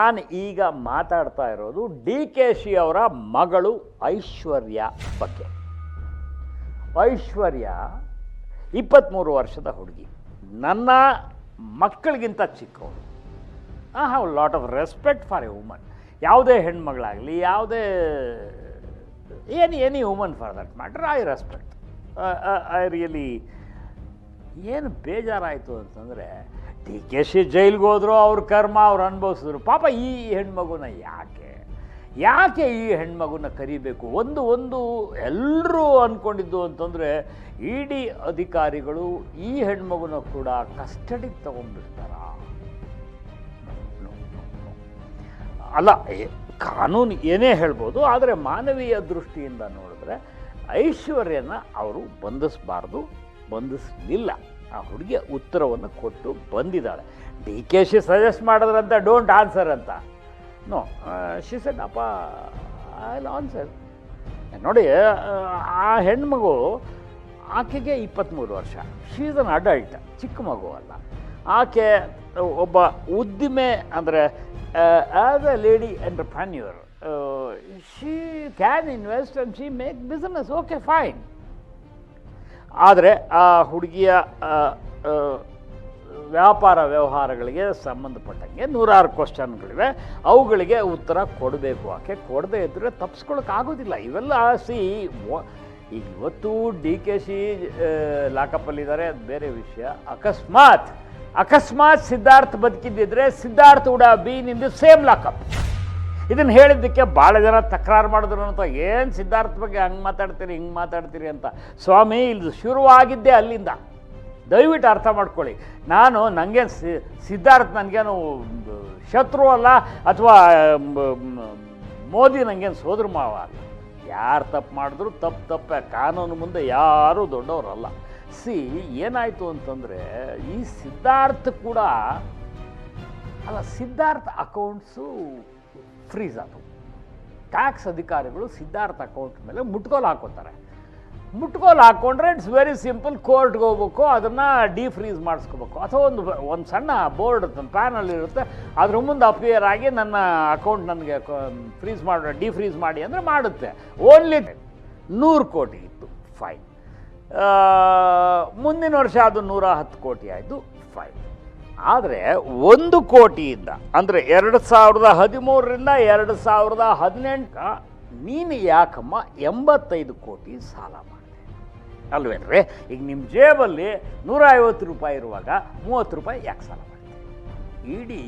ನಾನು ಈಗ ಮಾತಾಡ್ತಾ ಇರೋದು ಡಿ ಕೆ ಶಿ ಅವರ ಮಗಳು ಐಶ್ವರ್ಯ ಬಗ್ಗೆ. ಐಶ್ವರ್ಯ ಇಪ್ಪತ್ತ್ಮೂರು ವರ್ಷದ ಹುಡುಗಿ. ನನ್ನ ಮಕ್ಕಳಿಗಿಂತ ಚಿಕ್ಕವಳು. I have lot of respect for a woman ಯಾವುದೇ ಹೆಣ್ಮಗಳಾಗಲಿ, ಯಾವುದೇ any any woman for that matter I respect I really ಏನು ಬೇಜಾರಾಯಿತು ಅಂತಂದರೆ, ಡಿ ಕೆ ಶಿ ಜೈಲಿಗೆ ಹೋದ್ರು ಅವ್ರ ಕರ್ಮ ಅವ್ರು ಅನುಭವಿಸಿದ್ರು. ಪಾಪ ಈ ಹೆಣ್ಮಗುನ ಯಾಕೆ? ಯಾಕೆ ಈ ಹೆಣ್ಮಗುನ ಕರಿಬೇಕು? ಒಂದು ಒಂದು ಎಲ್ಲರೂ ಅಂದ್ಕೊಂಡಿದ್ದು ಅಂತಂದರೆ, ಇ ಅಧಿಕಾರಿಗಳು ಈ ಹೆಣ್ಮಗುನ ಕೂಡ ಕಸ್ಟಡಿಗೆ ತಗೊಂಡ್ಬಿಡ್ತಾರ ಅಲ್ಲ ಕಾನೂನು ಏನೇ ಹೇಳ್ಬೋದು, ಆದರೆ ಮಾನವೀಯ ದೃಷ್ಟಿಯಿಂದ ನೋಡಿದ್ರೆ ಐಶ್ವರ್ಯನ ಅವರು ಬಂಧಿಸಬಾರ್ದು, ಬಂಧಿಸಲಿಲ್ಲ. ಆ ಹುಡುಗಿಯ ಉತ್ತರವನ್ನು ಕೊಟ್ಟು ಬಂದಿದ್ದಾಳೆ. ಡಿ ಕೆ ಶಿ ಸಜೆಸ್ಟ್ ಮಾಡಿದ್ರಂತ ಡೋಂಟ್ ಆನ್ಸರ್ ಅಂತ. ನೋ ಶಿ ಸೆಡ್ ಅಪ್ಪ ಐ ಆನ್ಸರ್ ನೋಡಿ, ಆ ಹೆಣ್ಮಗು ಆಕೆಗೆ ಇಪ್ಪತ್ತ್ಮೂರು ವರ್ಷ. ಶೀ ಈಸ್ ಅನ್ ಅಡಲ್ಟ್ ಚಿಕ್ಕ ಮಗು ಅಲ್ಲ. ಆಕೆ ಒಬ್ಬ ಉದ್ದಿಮೆ ಅಂದರೆ as a lady entrepreneur she can invest and she make business okay fine ಆದರೆ ಆ ಹುಡುಗಿಯ ವ್ಯಾಪಾರ ವ್ಯವಹಾರಗಳಿಗೆ ಸಂಬಂಧಪಟ್ಟಂಗೆ ನೂರಾರು ಕ್ವಶನ್ಗಳಿವೆ ಅವುಗಳಿಗೆ ಉತ್ತರ ಕೊಡಬೇಕು. ಆಕೆ ಕೊಡದೇ ಇದ್ದರೆ ತಪ್ಪಿಸ್ಕೊಳಕ್ಕಾಗೋದಿಲ್ಲ ಇವೆಲ್ಲ ಸಿ ಇವತ್ತು ಡಿ ಕೆ ಶಿ ಲಾಕಪ್ಪಲ್ಲಿದ್ದಾರೆ. ಅದು ಬೇರೆ ವಿಷಯ. ಅಕಸ್ಮಾತ್ ಅಕಸ್ಮಾತ್ Siddharth ಬದುಕಿದ್ದಿದ್ರೆ Siddharth would been in the same lockup. ಇದನ್ನು ಹೇಳಿದ್ದಕ್ಕೆ ಭಾಳ ಜನ ತಕರಾರು ಮಾಡಿದ್ರು ಅಂತ ಏನು ಸಿದ್ಧಾರ್ಥ ಬಗ್ಗೆ ಹಂಗೆ ಮಾತಾಡ್ತೀರಿ, ಹಿಂಗೆ ಮಾತಾಡ್ತೀರಿ ಅಂತ. ಸ್ವಾಮಿ ಇಲ್ಲಿ ಶುರುವಾಗಿದ್ದೇ ಅಲ್ಲಿಂದ. ದಯವಿಟ್ಟು ಅರ್ಥ ಮಾಡ್ಕೊಳ್ಳಿ. ನಾನು ನನಗೇನು ಸಿ, ಸಿದ್ಧಾರ್ಥ್ ನನಗೇನು ಶತ್ರು ಅಲ್ಲ ಅಥವಾ ಮೋದಿ ನನಗೇನು ಸೋದರ ಮಾವ ಅಲ್ಲ. ಯಾರು ತಪ್ಪು ಮಾಡಿದ್ರು ತಪ್ಪು ತಪ್ಪೆ. ಕಾನೂನು ಮುಂದೆ ಯಾರೂ ದೊಡ್ಡವರಲ್ಲ. ಸಿ, ಏನಾಯಿತು ಅಂತಂದರೆ, ಈ ಸಿದ್ಧಾರ್ಥ ಕೂಡ, ಅಲ್ಲ, ಸಿದ್ಧಾರ್ಥ ಅಕೌಂಟ್ಸು ಫ್ರೀಸ್ ಆದವು. ಟ್ಯಾಕ್ಸ್ ಅಧಿಕಾರಿಗಳು ಸಿದ್ಧಾರ್ಥ ಅಕೌಂಟ್ ಮೇಲೆ ಮುಟ್ಕೋಲು ಹಾಕೋತಾರೆ. ಮುಟ್ಕೋಲು ಹಾಕ್ಕೊಂಡ್ರೆ ಇಟ್ಸ್ ವೆರಿ ಸಿಂಪಲ್, ಕೋರ್ಟ್ಗೆ ಹೋಗ್ಬೇಕು, ಅದನ್ನು ಡಿಫ್ರೀಸ್ ಮಾಡಿಸ್ಕೋಬೇಕು. ಅಥವಾ ಒಂದು ಒಂದು ಸಣ್ಣ ಬೋರ್ಡ್ ಪ್ಯಾನಲ್ ಇರುತ್ತೆ, ಅದ್ರ ಮುಂದೆ ಅಪಿಯರ್ ಆಗಿ ನನ್ನ ಅಕೌಂಟ್ ನನಗೆ ಫ್ರೀಸ್ ಮಾಡಿ ಡಿಫ್ರೀಸ್ ಮಾಡಿ ಅಂದರೆ ಮಾಡುತ್ತೆ. ಓನ್ಲಿ ನೂರು ಕೋಟಿ ಇತ್ತು, ಫೈನ್. ಮುಂದಿನ ವರ್ಷ ಅದು ನೂರ ಹತ್ತು ಕೋಟಿ ಆಯಿತು ಫೈನ್ ಆದರೆ ಒಂದು ಕೋಟಿಯಿಂದ, ಅಂದರೆ ಎರಡು ಸಾವಿರದ ಹದಿಮೂರರಿಂದ ಎರಡು ಸಾವಿರದ ಹದಿನೆಂಟು ನೀನು ಯಾಕಮ್ಮ ಎಂಬತ್ತೈದು ಕೋಟಿ ಸಾಲ ಮಾಡಿದೆ. ಅಲ್ವೇನ್ರಿ? ಈಗ ನಿಮ್ಮ ಜೇಬಲ್ಲಿ ನೂರ ಐವತ್ತು ರೂಪಾಯಿ ಇರುವಾಗ ಮೂವತ್ತು ರೂಪಾಯಿ ಯಾಕೆ ಸಾಲ ಮಾಡಿದೆ? ಇಡೀ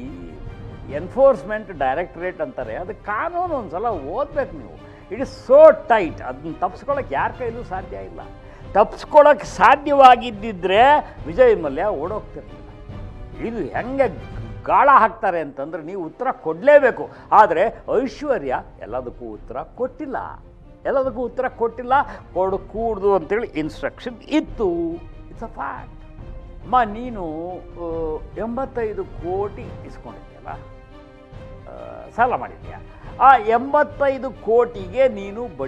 ಎನ್ಫೋರ್ಸ್ಮೆಂಟ್ ಡೈರೆಕ್ಟ್ರೇಟ್ ಅಂತಾರೆ, ಅದು ಕಾನೂನು ಒಂದು ಸಲ ಓದ್ಬೇಕು ನೀವು. ಇಟ್ ಇಸ್ ಸೋ ಟೈಟ್, ಅದನ್ನ ತಪ್ಪಿಸ್ಕೊಳಕ್ಕೆ ಯಾರ ಕೈಲೂ ಸಾಧ್ಯ ಇಲ್ಲ. ತಪ್ಪಿಸ್ಕೊಳಕ್ಕೆ ಸಾಧ್ಯವಾಗಿದ್ದಿದ್ರೆ ವಿಜಯ್ ಮಲ್ಯ ಓಡೋಗ್ತಿರ್ಲಿಲ್ಲ. ಇದು ಹೆಂಗೆ ಗಾಳ ಹಾಕ್ತಾರೆ ಅಂತಂದ್ರೆ ನೀವು ಉತ್ತರ ಕೊಡಲೇಬೇಕು. ಆದರೆ ಐಶ್ವರ್ಯ ಎಲ್ಲದಕ್ಕೂ ಉತ್ತರ ಕೊಟ್ಟಿಲ್ಲ. ಎಲ್ಲದಕ್ಕೂ ಉತ್ತರ ಕೊಟ್ಟಿಲ್ಲ. ಕೊಡು ಕೂಡ್ದು ಅಂತೇಳಿ ಇನ್ಸ್ಟ್ರಕ್ಷನ್ ಇತ್ತು. ಇಟ್ಸ್ ಅ ಫ್ಯಾಕ್ಟ್ ಅಮ್ಮ ನೀನು ಎಂಬತ್ತೈದು ಕೋಟಿ ಇಸ್ಕೊಂಡಿದ್ಯಲ್ಲ? ಆ, ಸಾಲ ಮಾಡಿದ್ದೀಯ ಆ ಎಂಬತ್ತೈದು ಕೋಟಿಗೆ ನೀನು ಬಡ್ಡಿ